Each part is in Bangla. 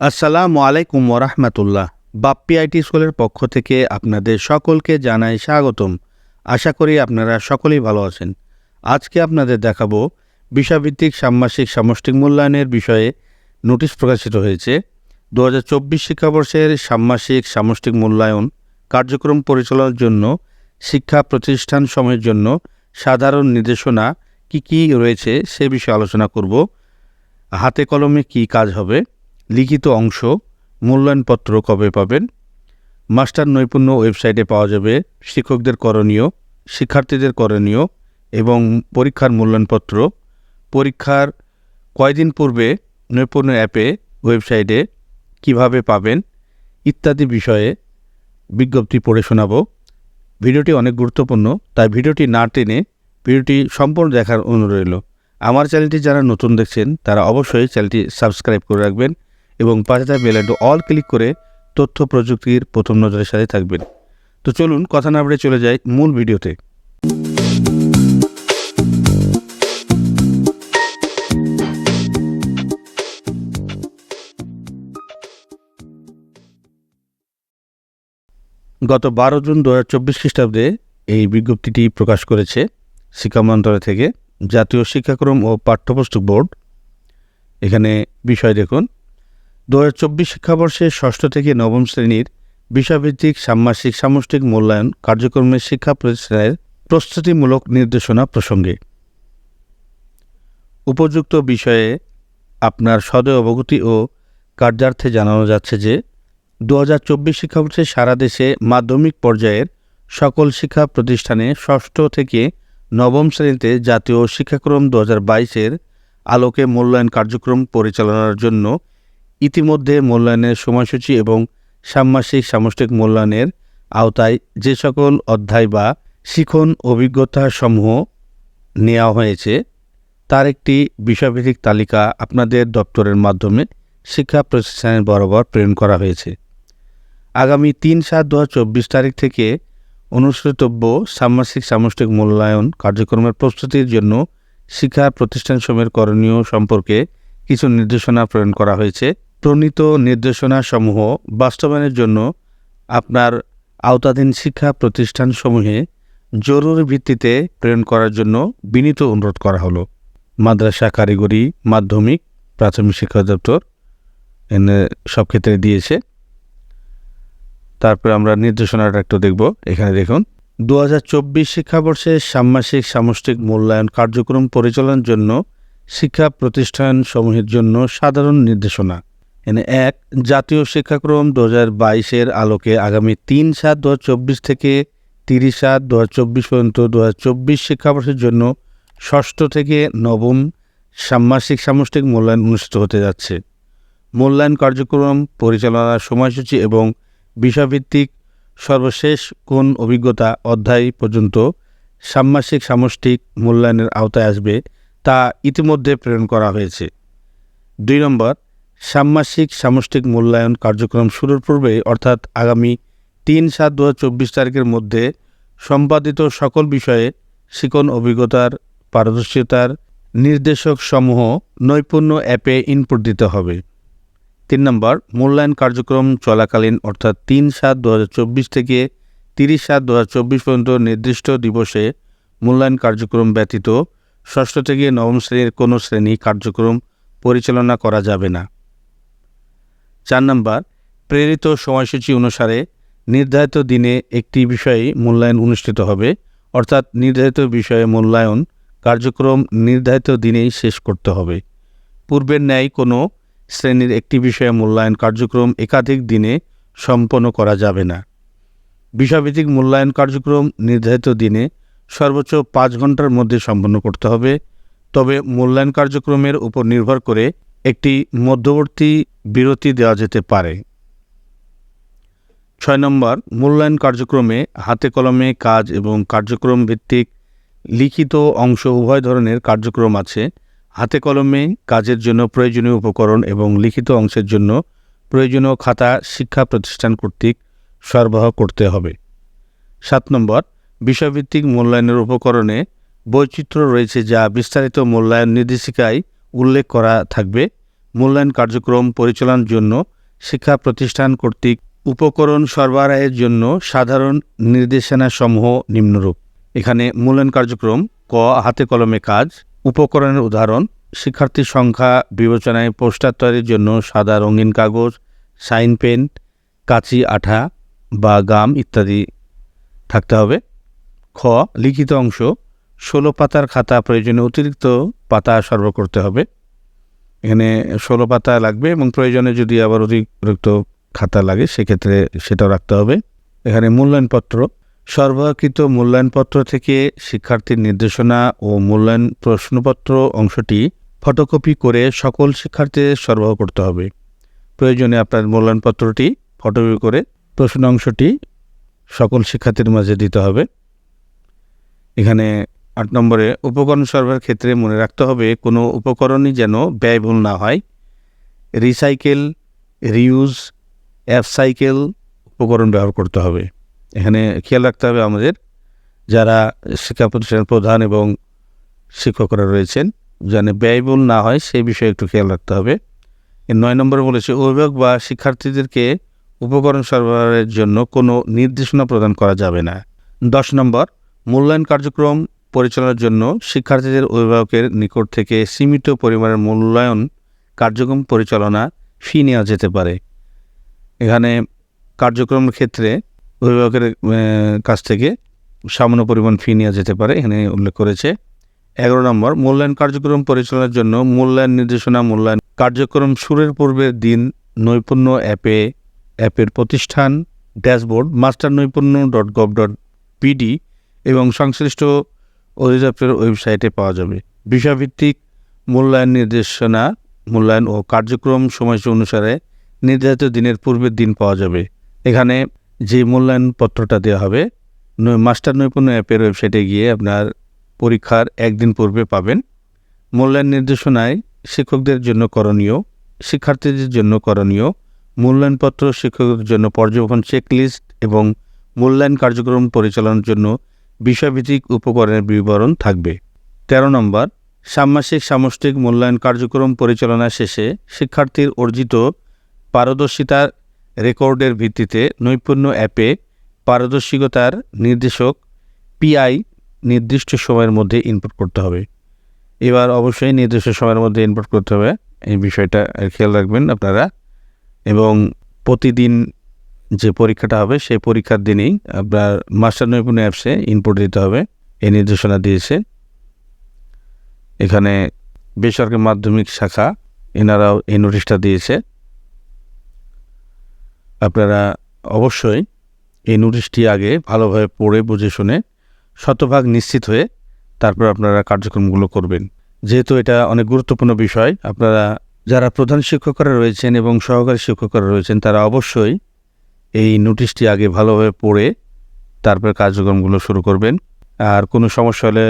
আসসালামু আলাইকুম ওরহমতুল্লাহ বাপ্পি আইটি স্কুলের পক্ষ থেকে আপনাদের সকলকে জানাই স্বাগতম। আশা করি আপনারা সকলেই ভালো আছেন। আজকে আপনাদের দেখাবো বিষয়ভিত্তিক ষান্মাসিক সামষ্টিক মূল্যায়নের বিষয়ে নোটিশ প্রকাশিত হয়েছে। দু হাজার চব্বিশ শিক্ষাবর্ষের ষান্মাসিক সামষ্টিক মূল্যায়ন কার্যক্রম পরিচালনার জন্য, শিক্ষা প্রতিষ্ঠান সময়ের জন্য সাধারণ নির্দেশনা কি কি রয়েছে সে বিষয়ে আলোচনা করব। হাতে কলমে কি কাজ হবে? লিখিত অংশ মূল্যায়নপত্র কবে পাবেন? মাস্টার নৈপুণ্য ওয়েবসাইটে পাওয়া যাবে শিক্ষকদের করণীয়, শিক্ষার্থীদের করণীয় এবং পরীক্ষার মূল্যায়নপত্র। পরীক্ষার কয়দিন পূর্বে নৈপুণ্য অ্যাপে, ওয়েবসাইটে কীভাবে পাবেন ইত্যাদি বিষয়ে বিজ্ঞপ্তি পড়ে শোনাব। ভিডিওটি অনেক গুরুত্বপূর্ণ, তাই ভিডিওটি না টেনে ভিডিওটি সম্পূর্ণ দেখার অনুরোধ রইল। আমার চ্যানেলটি যারা নতুন দেখছেন, তারা অবশ্যই চ্যানেলটি সাবস্ক্রাইব করে রাখবেন। এবং পাশে থাকা বেল অল ক্লিক করে তথ্য প্রযুক্তির প্রথম নজরের সাথে থাকবেন। তো চলুন কথা না বলে চলে যাই মূল ভিডিওতে। গত বারো জুন দু হাজার চব্বিশ খ্রিস্টাব্দে এই বিজ্ঞপ্তিটি প্রকাশ করেছে শিক্ষা মন্ত্রণালয় থেকে জাতীয় শিক্ষাক্রম ও পাঠ্যপুস্তক বোর্ড। এখানে বিষয় দেখুন। দু হাজার চব্বিশ শিক্ষাবর্ষে ষষ্ঠ থেকে নবম শ্রেণির বিষয়ভিত্তিক ষান্মাসিক সামষ্টিক মূল্যায়ন কার্যক্রমের শিক্ষা প্রতিষ্ঠানের প্রস্তুতিমূলক নির্দেশনা প্রসঙ্গে। উপযুক্ত বিষয়ে আপনার সদয় অবগতি ও কার্যার্থে জানানো যাচ্ছে যে দু হাজার চব্বিশ শিক্ষাবর্ষে সারা দেশে মাধ্যমিক পর্যায়ের সকল শিক্ষা প্রতিষ্ঠানে ষষ্ঠ থেকে নবম শ্রেণীতে জাতীয় শিক্ষাক্রম দু হাজার বাইশের আলোকে মূল্যায়ন কার্যক্রম পরিচালনার জন্য ইতিমধ্যে মূল্যায়নের সময়সূচি এবং ষান্মাসিক সামষ্টিক মূল্যায়নের আওতায় যে সকল অধ্যায় বা শিখন অভিজ্ঞতাসমূহ নেওয়া হয়েছে, তার একটি বিষয়ভিত্তিক তালিকা আপনাদের দপ্তরের মাধ্যমে শিক্ষা প্রতিষ্ঠানের বরাবর প্রেরণ করা হয়েছে। আগামী তিন সাত দু তারিখ থেকে অনুসৃতব্য ষান্মাসিক সামষ্টিক মূল্যায়ন কার্যক্রমের প্রস্তুতির জন্য শিক্ষা প্রতিষ্ঠানসমূহের করণীয় সম্পর্কে কিছু নির্দেশনা প্রেরণ করা হয়েছে। প্রণীত নির্দেশনাসমূহ বাস্তবায়নের জন্য আপনার আওতাধীন শিক্ষা প্রতিষ্ঠানসমূহে জরুরি ভিত্তিতে প্রেরণ করার জন্য বিনীত অনুরোধ করা হলো। মাদ্রাসা কারিগরি, মাধ্যমিক, প্রাথমিক শিক্ষা দপ্তর সব ক্ষেত্রে দিয়েছে। তারপরে আমরা নির্দেশনাটা একটু দেখব। এখানে দেখুন দু হাজার চব্বিশ শিক্ষাবর্ষে ষান্মাসিক সামষ্টিক মূল্যায়ন কার্যক্রম পরিচালনার জন্য শিক্ষা প্রতিষ্ঠান সমূহের জন্য সাধারণ নির্দেশনা। এনে এক জাতীয় শিক্ষাক্রম দু হাজার বাইশের আলোকে আগামী তিন সাত দু চব্বিশ থেকে তিরিশ সাত দু চব্বিশ পর্যন্ত দু চব্বিশ শিক্ষাবর্ষের জন্য ষষ্ঠ থেকে নবম ষান্মাসিক সামষ্টিক মূল্যায়ন অনুষ্ঠিত হতে যাচ্ছে। মূল্যায়ন কার্যক্রম পরিচালনার সময়সূচি এবং বিষয়ভিত্তিক সর্বশেষ কোন অভিজ্ঞতা অধ্যায় পর্যন্ত ষান্মাসিক সামষ্টিক মূল্যায়নের আওতায় আসবে তা ইতিমধ্যে প্রেরণ করা হয়েছে। দুই নম্বর ষান্মাসিক সামষ্টিক মূল্যায়ন কার্যক্রম শুরুর পূর্বে অর্থাৎ আগামী তিন সাত দু তারিখের মধ্যে সম্পাদিত সকল বিষয়ে শিকন অভিজ্ঞতার পারদর্শিতার নির্দেশক সমূহ নৈপুণ্য অ্যাপে ইনপুট দিতে হবে। তিন নম্বর, মূল্যায়ন কার্যক্রম চলাকালীন, অর্থাৎ তিন সাত দু থেকে তিরিশ সাত দু পর্যন্ত নির্দিষ্ট দিবসে মূল্যায়ন কার্যক্রম ব্যতীত ষষ্ঠ থেকে নবম শ্রেণির কোনো শ্রেণি কার্যক্রম পরিচালনা করা যাবে না। চার নম্বর, প্রেরিত সময়সূচি অনুসারে নির্ধারিত দিনে একটি বিষয়ে মূল্যায়ন অনুষ্ঠিত হবে, অর্থাৎ নির্ধারিত বিষয়ে মূল্যায়ন কার্যক্রম নির্ধারিত দিনেই শেষ করতে হবে। পূর্বের ন্যায় কোনো শ্রেণির একটি বিষয়ে মূল্যায়ন কার্যক্রম একাধিক দিনে সম্পন্ন করা যাবে না। বিষয়ভিত্তিক মূল্যায়ন কার্যক্রম নির্ধারিত দিনে সর্বোচ্চ পাঁচ ঘণ্টার মধ্যে সম্পন্ন করতে হবে, তবে মূল্যায়ন কার্যক্রমের উপর নির্ভর করে মধ্যবর্তী বিরতি দেওয়া যেতে পারে। ছয় নম্বর, মূল্যায়ন কার্যক্রমে হাতে কলমে কাজ এবং কার্যক্রম ভিত্তিক লিখিত অংশ উভয় ধরনের কার্যক্রম আছে। হাতে কলমে কাজের জন্য প্রয়োজনীয় উপকরণ এবং লিখিত অংশের জন্য প্রয়োজনীয় খাতা শিক্ষা প্রতিষ্ঠান কর্তৃক সরবরাহ করতে হবে। সাত নম্বর, বিষয়ভিত্তিক মূল্যায়নের উপকরণে বৈচিত্র্য রয়েছে যা বিস্তারিত মূল্যায়ন নির্দেশিকায় উল্লেখ করা থাকবে। মূল্যায়ন কার্যক্রম পরিচালনার জন্য শিক্ষা প্রতিষ্ঠান কর্তৃক উপকরণ সরবরাহের জন্য সাধারণ নির্দেশনাসমূহ নিম্নরূপ। এখানে মূল্যায়ন কার্যক্রম, ক, হাতে কলমে কাজ, উপকরণের উদাহরণ, শিক্ষার্থীর সংখ্যা, বিবেচনায় পোস্টার তৈরির জন্য সাদা রঙিন কাগজ, সাইন পেন, কাঁচি আঠা বা গাম ইত্যাদি থাকতে হবে। খ, লিখিত অংশ ষোলো পাতার খাতা প্রয়োজনে অতিরিক্ত পাতা সরবরাহ করতে হবে। এখানে ষোলো পাতা লাগবে এবং প্রয়োজনে যদি আবার অতিরিক্ত খাতা লাগে, সেক্ষেত্রে সেটাও রাখতে হবে। এখানে মূল্যায়নপত্র। সরবরাহকৃত মূল্যায়নপত্র থেকে শিক্ষার্থীর নির্দেশনা ও মূল্যায়ন প্রশ্নপত্র অংশটি ফটোকপি করে সকল শিক্ষার্থীদের সরবরাহ করতে হবে। প্রয়োজনে আপনার মূল্যায়নপত্রটি ফটোকপি করে প্রশ্ন অংশটি সকল শিক্ষার্থীর মাঝে দিতে হবে। এখানে আট নম্বরে, উপকরণ সরবরাহের ক্ষেত্রে মনে রাখতে হবে কোনো উপকরণই যেন ব্যয়বহুল না হয়। রিসাইকেল, রিউজ অ্যাপ সাইকেল উপকরণ ব্যবহার করতে হবে। এখানে খেয়াল রাখতে হবে আমাদের যারা শিক্ষা প্রতিষ্ঠানের প্রধান এবং শিক্ষকরা রয়েছেন, যেন ব্যয়বহুল না হয় সেই বিষয়ে একটু খেয়াল রাখতে হবে। নয় নম্বরে বলেছে, অভিভাবক বা শিক্ষার্থীদেরকে উপকরণ সরবরাহের জন্য কোনো নির্দেশনা প্রদান করা যাবে না। দশ নম্বর, মূল্যায়ন কার্যক্রম পরিচালনার জন্য শিক্ষার্থীদের অভিভাবকের নিকট থেকে সীমিত পরিমাণের মূল্যায়ন কার্যক্রম পরিচালনা ফি নেওয়া যেতে পারে। এখানে কার্যক্রমের ক্ষেত্রে অভিভাবকের কাছ থেকে সামান্য পরিমাণ ফি নেওয়া যেতে পারে, এখানে উল্লেখ করেছে। এগারো নম্বর, মূল্যায়ন কার্যক্রম পরিচালনার জন্য মূল্যায়ন নির্দেশনা, মূল্যায়ন কার্যক্রম শুরুর পূর্বের দিন নৈপুণ্য অ্যাপে, অ্যাপের প্রতিষ্ঠান dashboard, master Naipunya dot gov dot bd এবং সংশ্লিষ্ট অধিদপ্তরের ওয়েবসাইটে পাওয়া যাবে। বিষয়ভিত্তিক মূল্যায়ন নির্দেশনা, মূল্যায়ন ও কার্যক্রম সময়সূচি অনুসারে নির্ধারিত দিনের পূর্বের দিন পাওয়া যাবে। এখানে যে মূল্যায়ন পত্রটা দেওয়া হবে মাস্টার নৈপুণ্য অ্যাপের ওয়েবসাইটে গিয়ে আপনার পরীক্ষার একদিন পূর্বে পাবেন। মূল্যায়ন নির্দেশনায় শিক্ষকদের জন্য করণীয়, শিক্ষার্থীদের জন্য করণীয় মূল্যায়নপত্র শিক্ষকদের জন্য পর্যবেক্ষণ চেকলিস্ট এবং মূল্যায়ন কার্যক্রম পরিচালনার জন্য বিষয়ভিত্তিক উপকরণের বিবরণ থাকবে। তেরো নম্বর ষান্মাসিক সামষ্টিক মূল্যায়ন কার্যক্রম পরিচালনা শেষে শিক্ষার্থীর অর্জিত পারদর্শিতার রেকর্ডের ভিত্তিতে নৈপুণ্য অ্যাপে পারদর্শিকতার নির্দেশক পিআই নির্দিষ্ট সময়ের মধ্যে ইনপুট করতে হবে। এবার অবশ্যই নির্দিষ্ট সময়ের মধ্যে ইনপুট করতে হবে। এই বিষয়টা খেয়াল রাখবেন আপনারা। এবং প্রতিদিন যে পরীক্ষাটা হবে, সেই পরীক্ষার দিনেই আপনার মাস্টার নৈপুণ্য অ্যাপসে ইনপুট দিতে হবে, এই নির্দেশনা দিয়েছে। এখানে বেসরকারি মাধ্যমিক শাখা, এনারাও এই নোটিশটা দিয়েছে। আপনারা অবশ্যই এই নোটিশটি আগে ভালোভাবে পড়ে, বুঝে শুনে শতভাগ নিশ্চিত হয়ে তারপর আপনারা কার্যক্রমগুলো করবেন। যেহেতু এটা অনেক গুরুত্বপূর্ণ বিষয়, আপনারা যারা প্রধান শিক্ষকরা রয়েছেন এবং সহকারী শিক্ষকরা রয়েছেন, তারা অবশ্যই এই নোটিশটি আগে ভালোভাবে পড়ে তারপর কার্যক্রমগুলো শুরু করবেন। আর কোনো সমস্যা হলে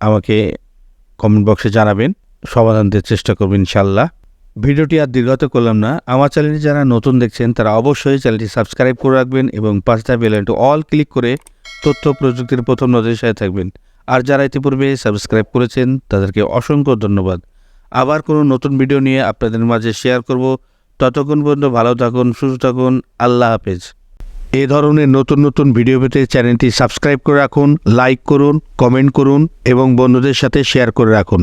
আমাকে কমেন্ট বক্সে জানাবেন। সমাধান দেওয়ার চেষ্টা করবেন ইনশাল্লাহ ভিডিওটি আর দীর্ঘত করলাম না। আমার চ্যানেলটি যারা নতুন দেখছেন, তারা অবশ্যই চ্যানেলটি সাবস্ক্রাইব করে রাখবেন এবং পাঁচটা বেলাইনটি অল ক্লিক করে তথ্য প্রযুক্তির প্রথম নজরের সাথে থাকবেন। আর যারা ইতিপূর্বে সাবস্ক্রাইব করেছেন, তাদেরকে অসংখ্য ধন্যবাদ। আবার কোনো নতুন ভিডিও নিয়ে আপনাদের মাঝে শেয়ার করব। ততক্ষণ পর্যন্ত ভালো থাকুন, সুস্থ থাকুন, আল্লাহ হাফেজ। এ ধরনের নতুন নতুন ভিডিও পেতে চ্যানেলটি সাবস্ক্রাইব করে রাখুন, লাইক করুন, কমেন্ট করুন এবং বন্ধুদের সাথে শেয়ার করে রাখুন।